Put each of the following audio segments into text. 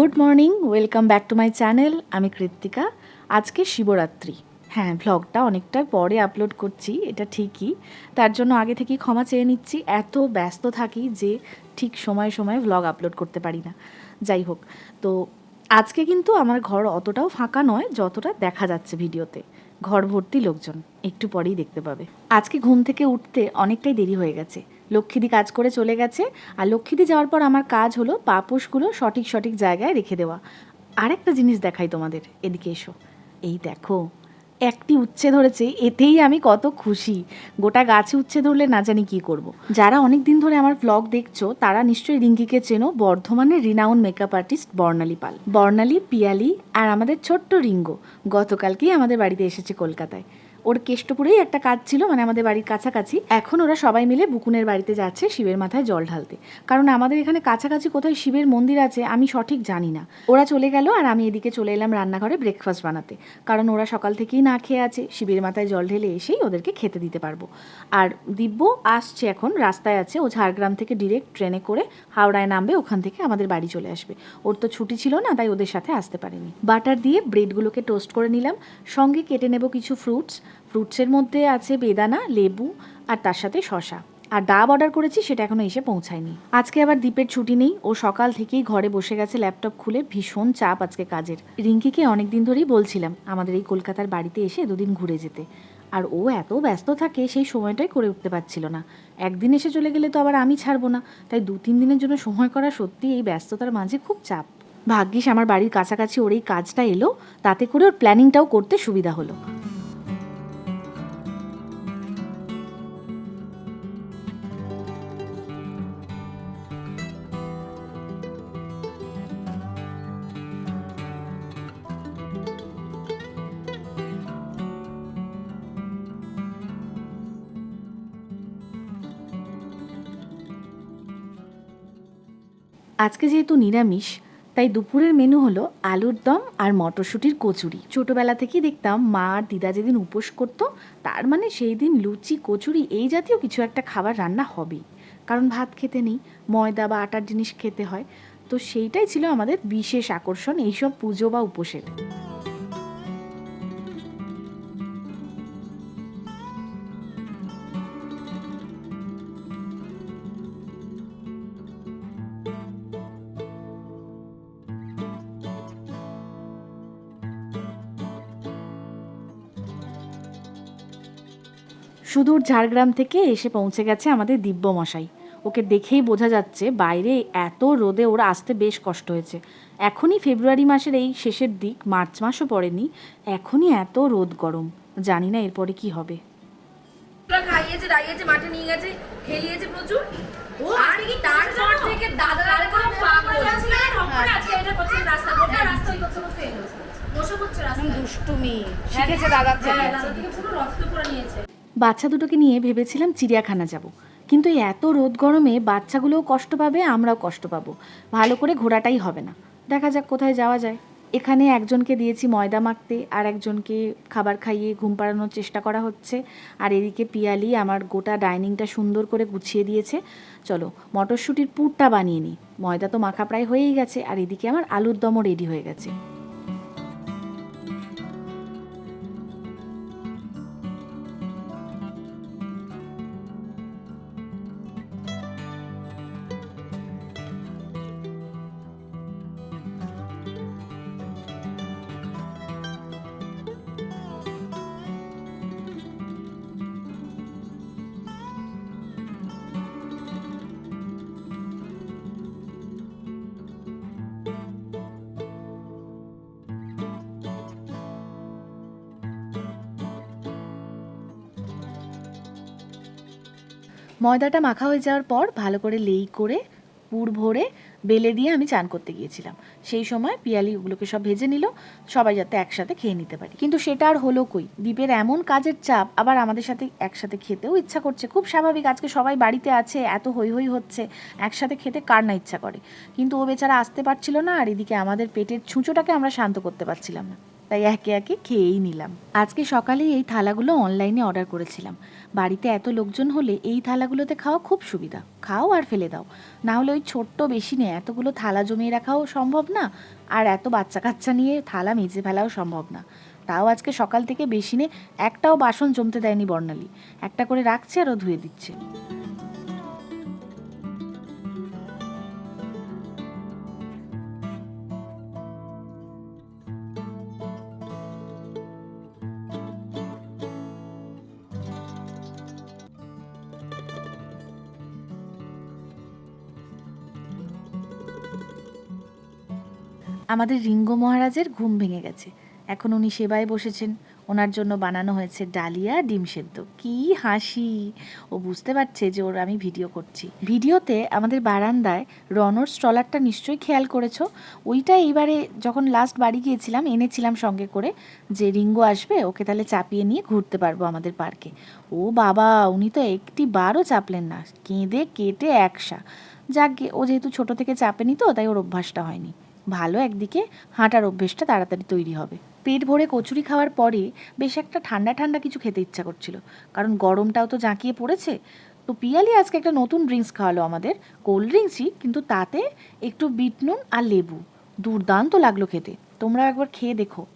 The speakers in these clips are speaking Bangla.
Good morning, welcome back to my channel, আমি কৃত্তিকা। আজকে শিবরাত্রি। হ্যাঁ ভ্লগটা অনেকটা পরে আপলোড করছি, এটা ঠিকই। তার জন্য আগে থেকেই ক্ষমা চেয়ে নিচ্ছি, এত ব্যস্ত থাকি যে ঠিক সময় সময় ভ্লগ আপলোড করতে পারি না। যাই হোক, তো আজকে কিন্তু আমার ঘর অতটাও ফাঁকা নয়, যতটা দেখা যাচ্ছে ভিডিওতে। ঘর ভর্তি লোকজন, একটু পরেই দেখতে পাবে। আজকে ঘুম থেকে উঠতে অনেকটাই দেরি হয়ে গেছে। লক্ষ্মীদি কাজ করে চলে গেছে। আর লক্ষ্মীদি যাওয়ার পর আমার কাজ হলো পাপোশগুলো সঠিক সঠিক জায়গায় রেখে দেওয়া। আরেকটা জিনিস দেখাই তোমাদের, এদিকে এসো। এই দেখো, একটি উচ্ছে ধরেছে, এতেই আমি কত খুশি। গোটা গাছে উচ্ছে ধরলে না জানি কি করব। যারা অনেক দিন ধরে আমার ব্লগ দেখছ, তারা নিশ্চয়ই রিঙ্কিকে চেনো, বর্ধমানের renowned makeup artist Barnali Pal. Barnali, Piyali আর আমাদের ছোট্ট রিঙ্গো, গতকালকেই আমাদের বাড়িতে এসেছে কলকাতায়। ওর কেষ্টপুরেই একটা কাজ ছিল মানে আমাদের বাড়ির কাছাকাছি। এখন ওরা সবাই মিলে বুকুনের বাড়িতে যাচ্ছে শিবের মাথায় জল ঢালতে। কারণ আমাদের এখানে কাছাকাছি কোথায় শিবের মন্দির আছে, আমি সঠিক জানি না। ওরা চলে গেল আর আমি এদিকে চলে এলাম রান্নাঘরে ব্রেকফাস্ট বানাতে। কারণ ওরা সকাল থেকেই না খেয়ে আছে, শিবের মাথায় জল ঢেলে এসেই ওদেরকে খেতে দিতে পারব। আর দিব্য আসছে এখন, রাস্তায় আছে, ও ঝাড়গ্রাম থেকে ডিরেক্ট ট্রেনে করে হাওড়ায় নামবে, ওখান থেকে আমাদের বাড়ি চলে আসবে। ওর তো ছুটি ছিল না, তাই ওদের সাথে আসতে পারেনি। বাটার দিয়ে ব্রেডগুলোকে টোস্ট করে নিলাম। সঙ্গে কেটে নেব কিছু ফ্রুটস ফ্রুটসের মধ্যে আছে বেদানা, লেবু আর তার সাথে শশা আর ডাব অর্ডার করেছি, সেটা এখনও এসে পৌঁছায়নি। আজকে আবার দ্বীপের ছুটি নেই, ও সকাল থেকেই ঘরে বসে গেছে, ল্যাপটপ খুলে ভীষণ চাপ আজকে কাজের। রিঙ্কিকে অনেক দিন ধরেই বলছিলাম, আমাদের এই কলকাতার বাড়িতে এসে দুদিন ঘুরে যেতে। আর ও এত ব্যস্ত থাকে, সেই সময়টাই করে উঠতে পারছিল না। একদিন এসে চলে গেলে তো আবার আমি ছাড়বো না। তাই দু, তিন দিনের জন্য সময় করা সত্যি এই ব্যস্ততার মাঝে খুব চাপ। ভাগ্যিস আমার বাড়ির কাছাকাছি ওর এই কাজটা এলো, তাতে করে ওর প্ল্যানিংটাও করতে সুবিধা হলো। আজকে যেহেতু নিরামিষ, তাই দুপুরের মেনু হলো আলুর দম আর মটরশুঁটির কচুরি। ছোটোবেলা থেকেই দেখতাম মা আর দিদা যেদিন উপোস করতো, তার মানে সেই দিন লুচি, কচুরি এই জাতীয় কিছু একটা খাবার রান্না হবেই। কারণ ভাত খেতে নেই, ময়দা বা আটার জিনিস খেতে হয়। তো সেইটাই ছিল আমাদের বিশেষ আকর্ষণ এইসব পুজো বা উপোসের। সুদূর ঝাড়গ্রাম থেকে এসে পৌঁছে গেছে আমাদের দিব্য মশাই ওকে দেখেই বোঝা যাচ্ছে বাইরে এত রোদে ওরা আসতে বেশ কষ্ট হয়েছে। এখনই ফেব্রুয়ারি মাসের এই শেষের দিক মার্চ মাসও পড়েনি এখনই এত রোদ গরম। জানি না এরপরে কি হবে। খাইয়েছে দাইয়েছে মাঠে নিয়ে গেছে খেলিয়েছে প্রচুর। ও আর কি তারপর থেকে দাদা দাদা করে পাগল যাচ্ছিল না। ঢক আজকে এটা করছে রাস্তা গোটা রাস্তা ওই করতে করতে এলো বসে পড়ছে রাস্তা দুষ্টুমি। শিখেছে দাদা থেকে। দাদা থেকে পুরো রক্ত করে নিয়েছে। বাচ্চা দুটোকে নিয়ে ভেবেছিলাম চিড়িয়াখানা যাব। কিন্তু এত রোদ গরমে বাচ্চাগুলোও কষ্ট পাবে, আমরাও কষ্ট পাবো। ভালো করে ঘোরাটাই হবে না। দেখা যাক কোথায় যাওয়া যায়। এখানে একজনকে দিয়েছি ময়দা মাখতে, আর একজনকে খাবার খাইয়ে ঘুম পাড়ানোর চেষ্টা করা হচ্ছে। আর এদিকে পিয়ালি আমার গোটা ডাইনিংটা সুন্দর করে গুছিয়ে দিয়েছে। চলো, মটরশুঁটির পুরটা বানিয়ে নিই। ময়দা তো মাখা প্রায় হয়েই গেছে, আর এদিকে আমার আলুর দমও রেডি হয়ে গেছে। ময়দাটা মাখা হয়ে যাওয়ার পর ভালো করে লেই করে, পুর ভরে বেলে দিয়ে আমি চান করতে গিয়েছিলাম। সেই সময় পিয়ালি ওগুলোকে সব ভেজে নিল, সবাই যাতে একসাথে খেয়ে নিতে পারি। কিন্তু সেটা আর হলো কই? দ্বীপের এমন কাজের চাপ, আবার আমাদের সাথে একসাথে খেতেও ইচ্ছা করছে। খুব স্বাভাবিক, আজকে সবাই বাড়িতে আছে, এত হই হই হচ্ছে, একসাথে খেতে কার না ইচ্ছা করে? কিন্তু ও বেচারা আসতে পারছিল না, আর এদিকে আমাদের পেটের ছুঁচোটাকে আমরা শান্ত করতে পারছিলাম না। তাই একে একে খেয়েই নিলাম। আজকে সকালে এই থালাগুলো অনলাইনে অর্ডার করেছিলাম। বাড়িতে এত লোকজন হলে এই থালাগুলোতে খাওয়া খুব সুবিধা। খাও আর ফেলে দাও। না হলে ওই ছোট্ট বেশি নেই এতগুলো থালা জমিয়ে রাখাও সম্ভব না, আর এত বাচ্চা কাচ্চা নিয়ে থালা মেজে ফেলাও সম্ভব না। তাও আজকে সকাল থেকে বেশি নে একটাও বাসন জমতে দেয়নি বর্ণালী। একটা করে রাখছে আরও ধুয়ে দিচ্ছে। আমাদের রিঙ্গো মহারাজের ঘুম ভেঙে গেছে। এখন উনি সেবায় বসেছেন। ওনার জন্য বানানো হয়েছে ডালিয়া ডিম সেদ্ধ। কি হাসি! ও বুঝতে পারছে যে ওর আমি ভিডিও করছি। ভিডিওতে আমাদের বারান্দায় রনর স্ট্রলারটা নিশ্চয়ই খেয়াল করেছ? ওইটা এইবারে যখন লাস্ট বাড়ি গিয়েছিলাম, এনেছিলাম সঙ্গে করে যে রিঙ্গো আসবে, ওকে তাহলে চাপিয়ে নিয়ে ঘুরতে পারব আমাদের পার্কে। ও বাবা, উনি তো একটি বারও চাপলেন না। কেঁদে কেটে একসা। যাকে ও যেহেতু ছোট থেকে চাপেনি তো, তাই ওর অভ্যাসটা হয়নি। ভালো একদিকে হাঁটার অভ্যেসটা তাড়াতাড়ি তৈরি হবে। পেট ভরে কচুরি খাওয়ার পরে বেশ একটা ঠান্ডা ঠান্ডা কিছু খেতে ইচ্ছা করছিল। কারণ গরমটাও তো জাঁকিয়ে পড়েছে। তো পিয়ালি আজকে একটা নতুন ড্রিঙ্কস খাওয়ালো আমাদের। কোল্ড ড্রিঙ্কসই কিন্তু তাতে একটু বিট নুন আর লেবু। দুর্দান্ত লাগল খেতে। তোমরা একবার খেয়ে দেখো।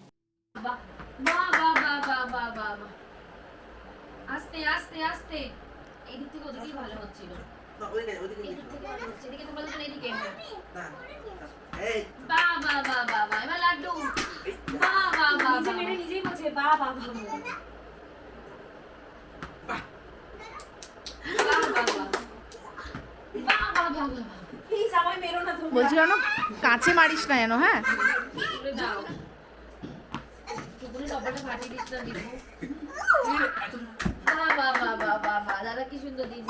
আস্তে আস্তে আস্তে। এদিক থেকে ওদিকেই ভালো হচ্ছিল। কাছে মারিস না যেন হ্যাঁ বা দাদা কি সুন্দর দিন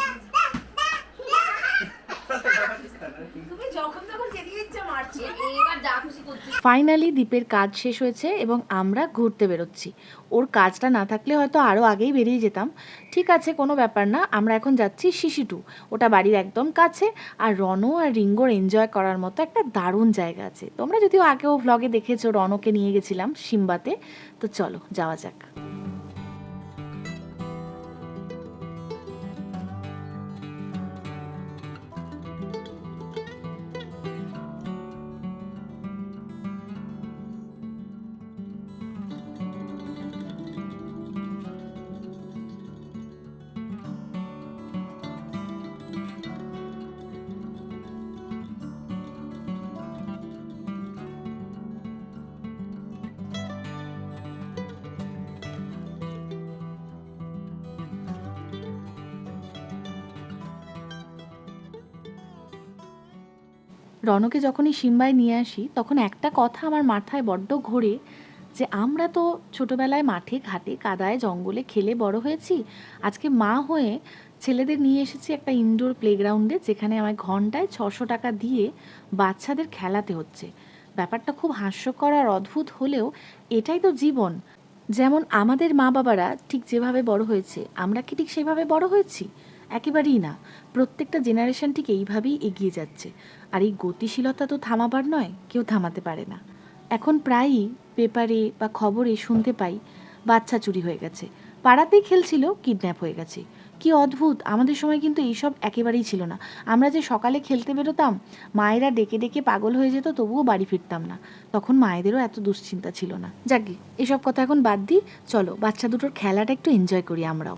ফাইনালি দ্বীপের কাজ শেষ হয়েছে এবং আমরা ঘুরতে বেরোচ্ছি। ওর কাজটা না থাকলে হয়তো আরও আগেই বেরিয়ে যেতাম। ঠিক আছে, কোনো ব্যাপার না, আমরা এখন যাচ্ছি শিশিটু ওটা বাড়ির একদম কাছে, আর রনো আর রিঙ্গোর এনজয় করার মতো একটা দারুণ জায়গা আছে। তোমরা যদিও আগেও ভ্লগে দেখেছ রনোকে নিয়ে গেছিলাম সিম্বাতে, তো চলো, যাওয়া যাক। রনকে যখনই সিম্বায় নিয়ে আসি, তখন একটা কথা আমার মাথায় বড্ড ঘোরে যে, আমরা তো ছোটবেলায় মাঠে, ঘাটে, কাদায়, জঙ্গলে খেলে বড় হয়েছি। আজকে মা হয়ে ছেলেদের নিয়ে এসেছি একটা ইনডোর প্লেগ্রাউন্ডে যেখানে আমায় ঘন্টায় ছশো টাকা দিয়ে বাচ্চাদের খেলাতে হচ্ছে। ব্যাপারটা খুব হাস্যকর আর অদ্ভুত হলেও এটাই তো জীবন। যেমন আমাদের মা বাবারা ঠিক যেভাবে বড় হয়েছে, আমরা কি ঠিক সেভাবে বড় হয়েছি? একেবারেই না। প্রত্যেকটা জেনারেশন ঠিক এইভাবেই এগিয়ে যাচ্ছে। আর এই গতিশীলতা তো থামাবার নয়, কেউ থামাতে পারে না। এখন প্রায়ই পেপারে বা খবরে শুনতে পাই, বাচ্চা চুরি হয়ে গেছে। পাড়াতেই খেলছিল, কিডন্যাপ হয়ে গেছে। কি অদ্ভুত, আমাদের সময় কিন্তু এইসব একেবারেই ছিল না। আমরা যে সকালে খেলতে বেরোতাম, মায়েরা ডেকে ডেকে পাগল হয়ে যেত, তবুও বাড়ি ফিরতাম না। তখন মায়েদেরও এত দুশ্চিন্তা ছিল না। যাকে এসব কথা এখন বাদ দিই চলো, বাচ্চা দুটোর খেলাটা একটু এনজয় করি আমরাও।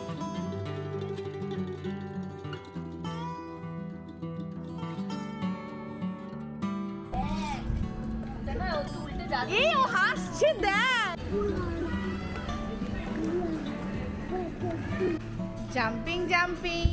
এই ও হাসছে দেখ জাম্পিং জাম্পিং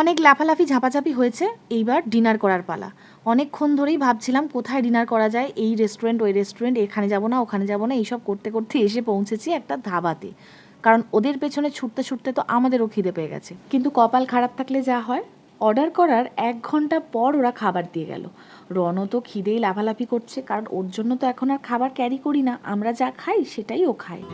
অনেক লাফালাফি ঝাপাঝাপি হয়েছে, এইবার ডিনার করার পালা। অনেকক্ষণ ধরেই ভাবছিলাম, কোথায় ডিনার করা যায়? এই রেস্টুরেন্ট ওই রেস্টুরেন্ট এখানে যাব না, ওখানে যাব না, এইসব করতে করতে এসে পৌঁছেছি একটা ধাবাতে। কারণ ওদের পেছনে ছুটতে ছুটতে তো আমাদেরও খিদে পেয়ে গেছে। কিন্তু কপাল খারাপ থাকলে যা হয় অর্ডার করার এক ঘণ্টা পর ওরা খাবার দিয়ে গেল। রণ তো খিদেই লাফালাফি করছে, কারণ ওর জন্য তো এখন আর খাবার ক্যারি করি না, আমরা যা খাই সেটাই ও খায়।